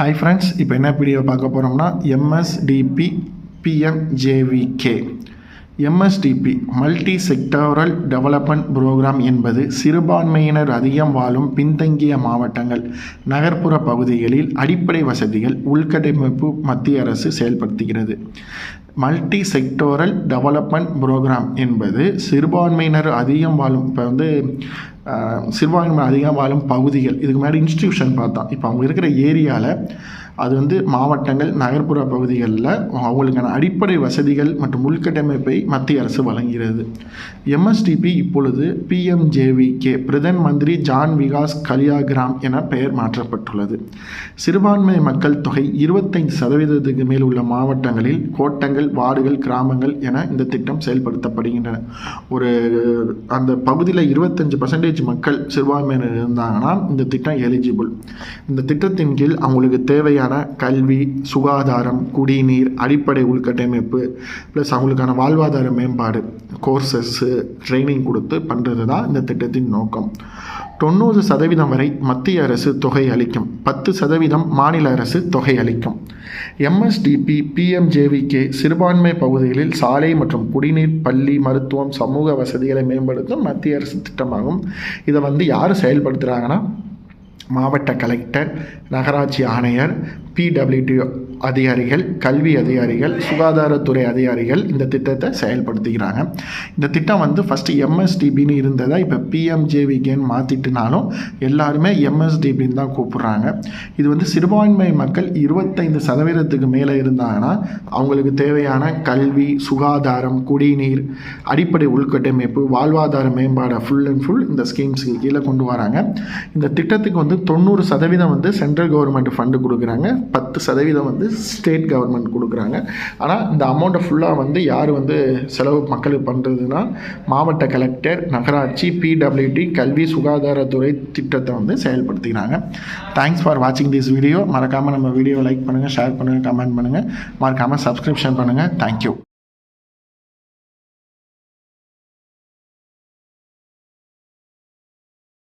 Hi friends இப்போ என்ன video பார்க்க போகிறோம்னா MSDP PMJVK MSDP multi sectoral development programme என்பது சிறுபான்மையினர் அதிகம் வாழும் பின்தங்கிய மாவட்டங்கள் நகர்ப்புற பகுதிகளில் அடிப்படை வசதிகள் உள்கட்டமைப்பு மத்திய அரசு செயல்படுத்துகிறது. மல்டி செக்டோரல் டெவலப்மெண்ட் ப்ரோக்ராம் என்பது சிறுபான்மையினர் அதிகம் வாழும் இப்போ வந்து சிறுபான்மை சிறுபான்மையினர் அதிகம் வாழும் பகுதிகள். இதுக்கு முன்னாடி இன்ஸ்டிடியூஷன் பார்த்தோம். இப்போ அவங்க இருக்கிற ஏரியாவில் அது வந்து மாவட்டங்கள் நகர்ப்புற பகுதிகளில் அவங்களுக்கான அடிப்படை வசதிகள் மற்றும் உள்கட்டமைப்பை மத்திய அரசு வழங்குகிறது. எம்எஸ்டிபி இப்பொழுது பிஎம்ஜேவிகே பிரதன் மந்திரி ஜான் விகாஸ் கலியாகிராம் என பெயர் மாற்றப்பட்டுள்ளது. சிறுபான்மை மக்கள் தொகை இருபத்தைந்து சதவீதத்துக்கு மேல் உள்ள மாவட்டங்களில் கோட்டங்கள் வார்டுகள் கிராமங்கள் என இந்த திட்டம் செயல்படுத்தப்படுகின்றன. ஒரு அந்த பகுதியில் இருபத்தஞ்சு பர்சன்டேஜ் மக்கள் சிறுபான்மையினர் இருந்தாங்கன்னா இந்த திட்டம் எலிஜிபிள் இந்த திட்டத்தின் கீழ் அவங்களுக்கு தேவையான கல்வி சுகாதாரம் குடிநீர் அடிப்படை உள்கட்டமைப்பு ப்ளஸ் அவங்களுக்கான வாழ்வாதார மேம்பாடு கோர்சஸ்ஸு ட்ரைனிங் கொடுத்து பண்ணுறது தான் இந்த திட்டத்தின் நோக்கம். தொண்ணூறு சதவீதம் வரை மத்திய அரசு தொகை அளிக்கும். பத்து சதவீதம் மாநில அரசு தொகை அளிக்கும். எம்எஸ்டிபி பிஎம்ஜேவிகே சிறுபான்மை பகுதிகளில் சாலை மற்றும் குடிநீர் பள்ளி மருத்துவம் சமூக வசதிகளை மேம்படுத்தும் மத்திய அரசு திட்டமாகும். இதை வந்து யார் செயல்படுத்துகிறாங்கன்னா மாவட்ட கலெக்டர் நகராட்சி ஆணையர் பிடபிள்யூடி அதிகாரிகள் கல்வி அதிகாரிகள் சுகாதாரத்துறை அதிகாரிகள் இந்த திட்டத்தை செயல்படுத்திக்கிறாங்க இந்த திட்டம் வந்து ஃபஸ்ட்டு எம்எஸ்டிபின்னு இருந்ததை இப்போ பிஎம்ஜேவிகேன்னு மாற்றிட்டுனாலும் எல்லாருமே எம்எஸ்டிபின்னு தான் கூப்பிட்றாங்க. இது வந்து சிறுபான்மை மக்கள் இருபத்தைந்து சதவீதத்துக்கு மேலே இருந்தாங்கன்னா அவங்களுக்கு தேவையான கல்வி சுகாதாரம் குடிநீர் அடிப்படை உள்கட்டமைப்பு வாழ்வாதார மேம்பாடை ஃபுல் அண்ட் ஃபுல் இந்த ஸ்கீம்ஸுக்கு கீழே கொண்டு வராங்க. இந்த திட்டத்துக்கு வந்து தொண்ணூறு சதவீதம் வந்து சென்ட்ரல் கவர்மெண்ட் ஃபண்டு கொடுக்குறாங்க. பத்து சதவீதம் வந்து ஸ்டேட் கவர்மெண்ட் கொடுக்குறாங்க. ஆனால் இந்த அமௌண்ட்டை ஃபுல்லாக வந்து யார் வந்து செலவு மக்களுக்கு பண்ணுறதுன்னா மாவட்ட கலெக்டர் நகராட்சி பிடபிள்யூடி கல்வி சுகாதாரத்துறை திட்டத்தை வந்து செயல்படுத்திக்கிறாங்க. தேங்க்ஸ் ஃபார் வாட்சிங் திஸ் வீடியோ மறக்காமல் நம்ம வீடியோ லைக் பண்ணுங்கள் ஷேர் பண்ணுங்கள் கமெண்ட் பண்ணுங்கள் மறக்காமல் சப்ஸ்கிரிப்ஷன் பண்ணுங்கள் தேங்க்யூ